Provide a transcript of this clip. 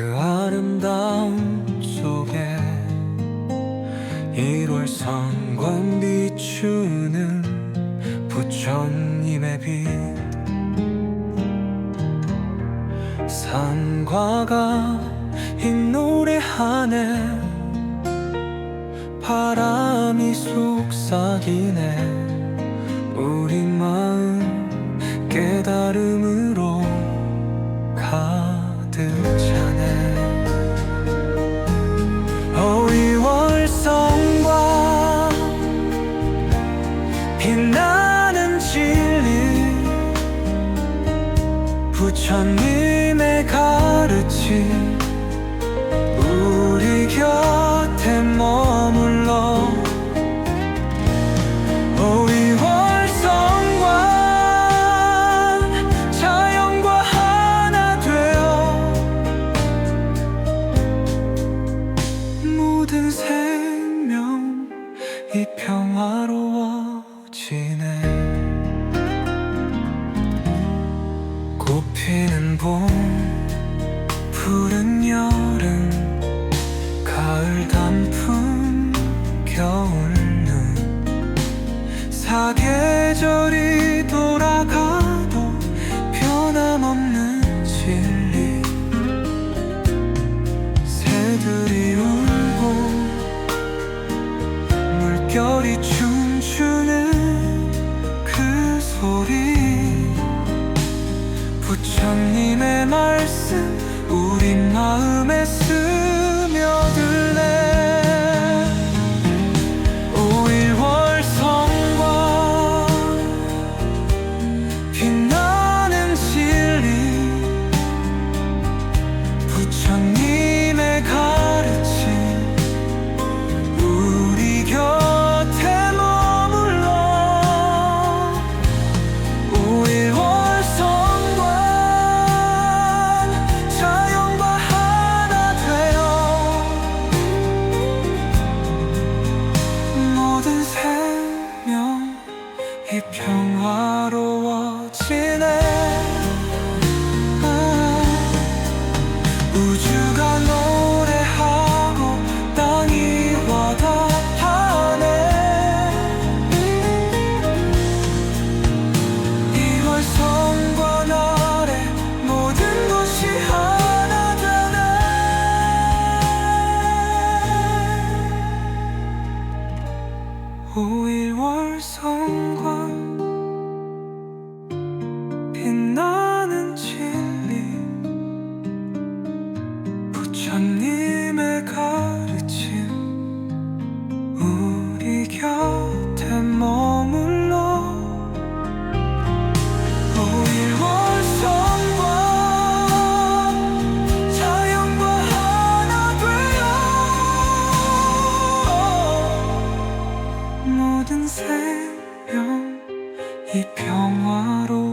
그 아름다움 속에 1월 성광 비추는 부처님의 빛. 산과가 흰 노래하네 바람이 속삭이네. 우리 마음 깨달음으 빛나는 진리. 부처님의 가르침 지네 꽃피는 봄 푸른 여름 가을 단풍 겨울 눈. 사계절이 돌아가도 변함없는 진리. 새들이 울고 물결이 춤추 마음에 평화로 5.1 월성과. 모든 생명 이 평화로